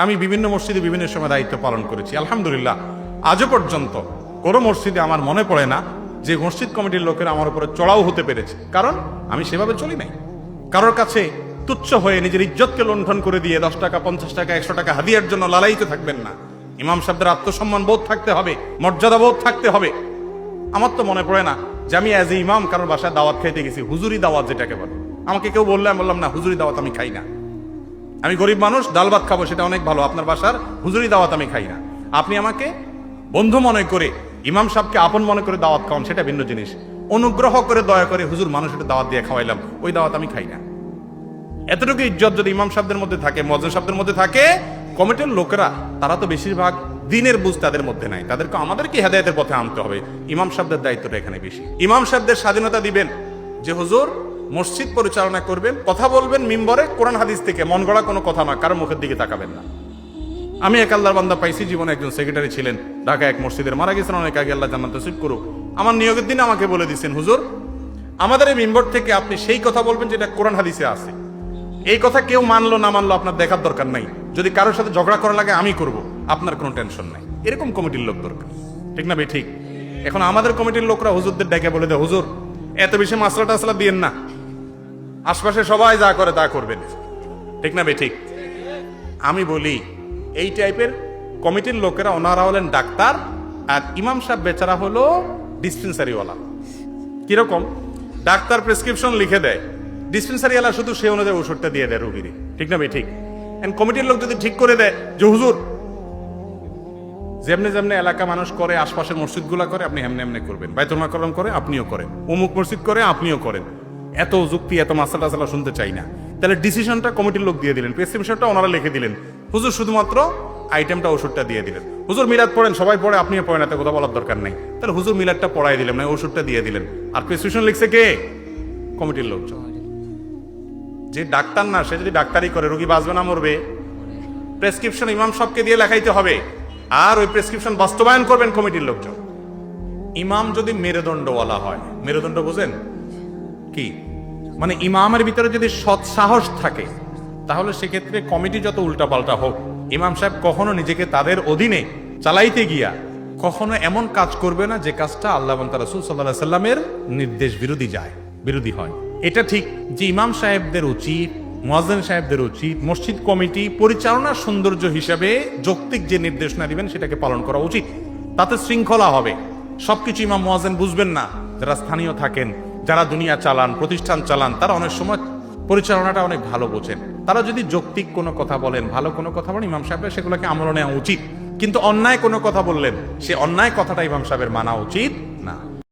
আমি বিভিন্ন মসজিদে বিভিন্ন সময় দায়িত্ব পালন করেছি। আলহামদুলিল্লাহ, আজও পর্যন্ত কোনো মসজিদে আমার মনে পড়ে না যে মসজিদ কমিটির লোকেরা আমার উপরে চড়াও হতে পেরেছে। কারণ আমি সেভাবে চলি নাই। কারোর কাছে তুচ্ছ হয়ে নিজের ইজ্জতকে লণ্ঠন করে দিয়ে দশ টাকা, পঞ্চাশ টাকা, একশো টাকা হাদিয়ার জন্য লালাইতে থাকবেন না। ইমাম সাহেবদের আত্মসম্মান বোধ থাকতে হবে, মর্যাদা বোধ থাকতে হবে। আমার তো মনে পড়ে না যে আমি অ্যাজ এ ইমাম কারোর বাসায় দাওয়াত খাইতে গেছি, হুজুরি দাওয়াত যেটাকে বলে। আমাকে কেউ বললে আমি বললাম, না, হুজুরি দাওয়াত আমি খাই না। আমি গরিব মানুষ, ডাল ভাত খাব, সেটা অনেক ভালো। আপনার বাসার হুজুরি দাওয়াত আমি খাই না। আপনি আমাকে বন্ধু মনে করে, ইমাম সাহেবকে আপন মনে করে দাওয়াত খাওয়ান, সেটা ভিন্ন জিনিস। অনুগ্রহ করে দয়া করে হুজুর মানুষের দাওয়াত দিয়ে খাওয়াইলাম, ওই দাওয়াত আমি খাই না। এতটুকু ইজ্জত যদি ইমাম সাহেবদের মধ্যে থাকে মজন সাহেবদের মধ্যে থাকে, কমিটির লোকেরা, তারা তো বেশিরভাগ দিনের বুঝ তাদের মধ্যে নাই। তাদেরকে আমাদেরকে হেদায়তের পথে আনতে হবে। ইমাম সাহেবদের দায়িত্বটা এখানে বেশি। ইমাম সাহেবদের স্বাধীনতা দিবেন যে, হুজুর মসজিদ পরিচালনা করবেন, কথা বলবেন মিম্বরে, কোরআন হাদিস থেকে মন গড়া কোনো কথা না, কারও মুখের দিকে তাকাবেন না। আমি এক আল্লাহর বান্দা পাইছি, জীবনে একজন সেক্রেটারি ছিলেন। ঢাকা এক মসজিদের মারা গেছেন, অনেক আগে আল্লাহ জান্নাত নসিব করুক। আমার নিয়োগের দিন আমাকে বলে দিচ্ছেন হুজুর, আমাদের এই মিম্বর থেকে আপনি সেই কথা বলবেন যেটা কোরআন হাদিসে আছে। এই কথা কেউ মানলো না মানলো আপনার দেখার দরকার নাই। যদি কারোর সাথে ঝগড়া করা লাগে, আমি করব। আপনার কোনো টেনশন নাই। এরকম কমিটির লোক দরকার। ঠিক না ভাই? ঠিক। এখন আমাদের কমিটির লোকরা হুজুরদের ডেকে বলে দেয়, হুজুর, এত বেশি মাসলা টাসলা দিয়েন না। আশপাশে সবাই যা করে তা করবেন। ঠিক না ভাই ঠিক? আমি বলি, এই টাইপের কমিটির লোকেরা ওনারা হলেন ডাক্তার আর ইমাম সাহেব বেচারা হলো ডিসপেন্সারিওয়ালা কীরকম? ডাক্তার প্রেসক্রিপশন লিখে দেয়। ডিসপেন্সারিওয়ালা শুধু সে অনুযায়ী ওষুধটা দিয়ে দেয় রোগীরে ঠিক না ভাই ঠিক? এন্ড কমিটির লোক যদি ঠিক করে দেয়, যে হুজুর, যেমনি যেমনি এলাকা মানুষ করে, আশপাশের মসজিদগুলা করে, আপনি এমনি এমনি করবেন। বাইতুল মাকরম করে, আপনিও করেন। অমুক মসজিদ করে, আপনিও করেন। এত যুক্তি, এত মাসালা টাসালা শুনতে চাই না। তাহলে ডিসিশনটা কমিটির লোক দিয়ে দিলেন প্রেসক্রিপশনটা ওনারা লিখে দিলেন। হুজুর শুধুমাত্র আইটেমটা ওষুধটা দিয়ে দিলেন। হুজুর মিলাদ পড়েন, সবাই পড়ে, আপনিও পড়েন, এত কথা বলার দরকার নেই। তাহলে হুজুর মিলাদটা পড়াই দিলেন না ওষুধটা দিয়ে দিলেন। আর প্রেসক্রিপশন লিখছে কে? কমিটির লোকজন যে ডাক্তার না, সে যদি ডাক্তারি করে, রোগী বাঁচবে না, মরবে। প্রেসক্রিপশন ইমাম সবকে দিয়ে লেখাইতে হবে। আর ওই প্রেসক্রিপশন বাস্তবায়ন করবেন কমিটির লোকজন। ইমাম যদি মেরুদণ্ডওয়ালা হয়, মেরুদণ্ড বুঝেন? কি? মানে ইমামের ভিতরে যদি সৎ সাহস থাকে, তাহলে সেক্ষেত্রে কমিটি যত উল্টাপাল্টা হোক, ইমাম সাহেব কখনো নিজেকে তাদের অধীনে চালাইতে গিয়া কখনো এমন কাজ করবে না যে কাজটা আল্লাহ তার সাল্লাহ সাল্লামের নির্দেশ বিরোধী যায়, বিরোধী হয়। এটা ঠিক যে ইমাম সাহেবদের উচিত, মোয়াজ্জেন সাহেবদের উচিত, মসজিদ কমিটি পরিচালনার সৌন্দর্য হিসাবে যৌক্তিক যে নির্দেশনা দিবেন সেটাকে পালন করা উচিত। তাতে শৃঙ্খলা হবে। সবকিছু ইমাম মোয়াজেন বুঝবেন না, যারা স্থানীয় থাকেন। যারা দুনিয়া চালান, প্রতিষ্ঠান চালান, তারা অনেক সময় পরিচালনাটা অনেক ভালো বোঝেন। তারা যদি যৌক্তিক কোনো কথা বলেন, ভালো কোনো কথা বলেন, ইমাম সাহেবের সেগুলোকে আমল নেওয়া উচিত। কিন্তু অন্যায় কোনো কথা বললেন, সে অন্যায় কথাটা ইমাম সাহেবের মানা উচিত।